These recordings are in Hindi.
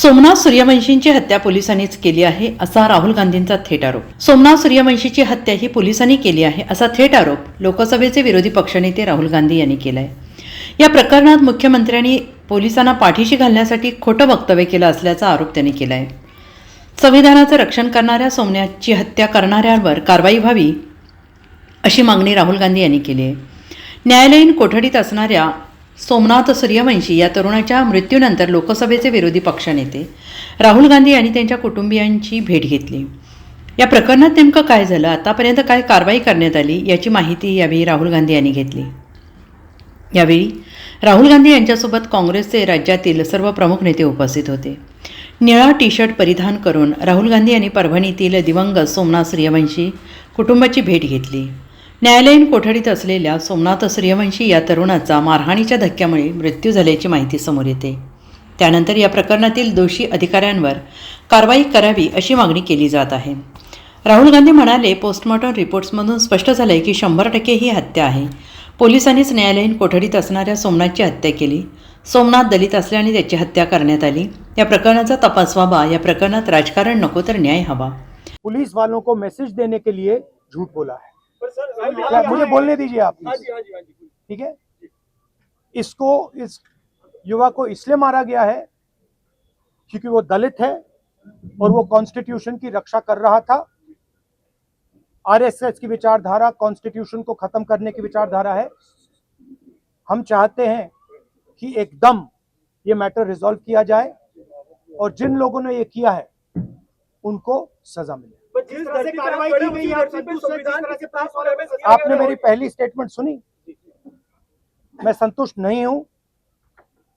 सोमनाथ सूर्यवंशींची हत्या पोलिसांनीच केली आहे असा राहुल गांधींचा थेट आरोप. सोमनाथ सूर्यवंशीची हत्या ही पोलिसांनी केली आहे असा थेट आरोप लोकसभेचे विरोधी पक्षनेते राहुल गांधी यांनी केला आहे या प्रकरणात मुख्यमंत्र्यांनी पोलिसांना पाठीशी घालण्यासाठी खोटं वक्तव्य केलं असल्याचा आरोप त्यांनी केला आहे संविधानाचं रक्षण करणाऱ्या सोमनाथची हत्या करणाऱ्यांवर कारवाई व्हावी अशी मागणी राहुल गांधी यांनी केली आहे. न्यायालयीन कोठडीत असणाऱ्या सोमनाथ सूर्यवंशी या तरुणाच्या मृत्यूनंतर लोकसभेचे विरोधी पक्षनेते राहुल गांधी यांनी त्यांच्या कुटुंबियांची भेट घेतली. या प्रकरणात नेमकं काय झालं? आतापर्यंत काय कारवाई करण्यात आली याची माहिती यावेळी राहुल गांधी यांनी घेतली. यावेळी राहुल गांधी यांच्यासोबत काँग्रेसचे राज्यातील सर्व प्रमुख नेते उपस्थित होते. निळा टी शर्ट परिधान करून राहुल गांधी यांनी परभणीतील दिवंगत सोमनाथ सूर्यवंशी कुटुंबाची भेट घेतली. न्यायालयीन कोठडीत असलेल्या सोमनाथ सूर्यवंशी या तरुणाचा मारहाणीच्या धक्क्यामुळे मृत्यू झाल्याची माहिती समोर येते. त्यानंतर या प्रकरणातील दोषी अधिकाऱ्यांवर कारवाई करावी अशी मागणी केली जात आहे. राहुल गांधी म्हणाले पोस्टमॉर्टम रिपोर्ट्समधून स्पष्ट झालंय की शंभर टक्के ही हत्या आहे. पोलिसांनीच न्यायालयीन कोठडीत असणाऱ्या सोमनाथची हत्या केली. सोमनाथ दलित असल्याने त्याची हत्या करण्यात आली. या प्रकरणाचा तपास व्हावा. या प्रकरणात राजकारण नको तर न्याय हवा. पुलिस वालों को मैसेज देने के लिए झूठ बोला है। सर मुझे बोलने दीजिए आप हाँ हाँ हाँ ठीक है? इसको इस युवा को इसलिए मारा गया है क्योंकि वो दलित है और वो कॉन्स्टिट्यूशन की रक्षा कर रहा था। आरएसएस की विचारधारा कॉन्स्टिट्यूशन को खत्म करने की विचारधारा है। हम चाहते हैं कि एकदम ये मैटर रिजॉल्व किया जाए और जिन लोगों ने ये किया है उनको सजा मिले। आपने मेरी पहली स्टेटमेंट सुनी? मैं संतुष्ट नहीं हूँ।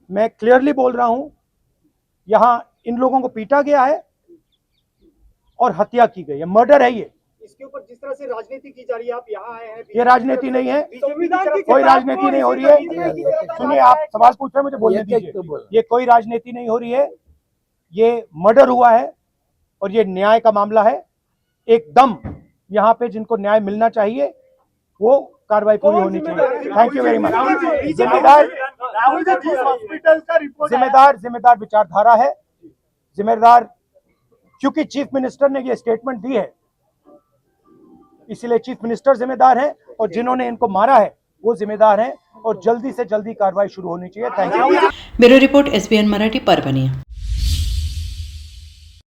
मैं क्लियरली बोल रहा हूँ यहाँ इन लोगों को पीटा गया है और हत्या की गई है। मर्डर है ये। इसके ऊपर जिस तरह से राजनीति की जा रही है आप यहाँ आए हैं ये राजनीति नहीं है। कोई राजनीति नहीं हो रही है। सुनिए आप सवाल पूछ रहे हैं मुझे बोलने दीजिए। ये कोई राजनीति नहीं हो रही है ये मर्डर हुआ है और ये न्याय का मामला है। एकदम यहाँ पे जिनको न्याय मिलना चाहिए वो कार्रवाई पूरी होनी चाहिए। थैंक यू वेरी मच जिम्मेदार जिम्मेदार जिम्मेदार विचारधारा है। जिम्मेदार क्योंकि चीफ मिनिस्टर ने ये स्टेटमेंट दी है। इसीलिए चीफ मिनिस्टर जिम्मेदार है और जिन्होंने इनको मारा है वो जिम्मेदार हैं और जल्दी से जल्दी कार्रवाई शुरू होनी चाहिए। Thank you bureau report S B N Marathi Parbhani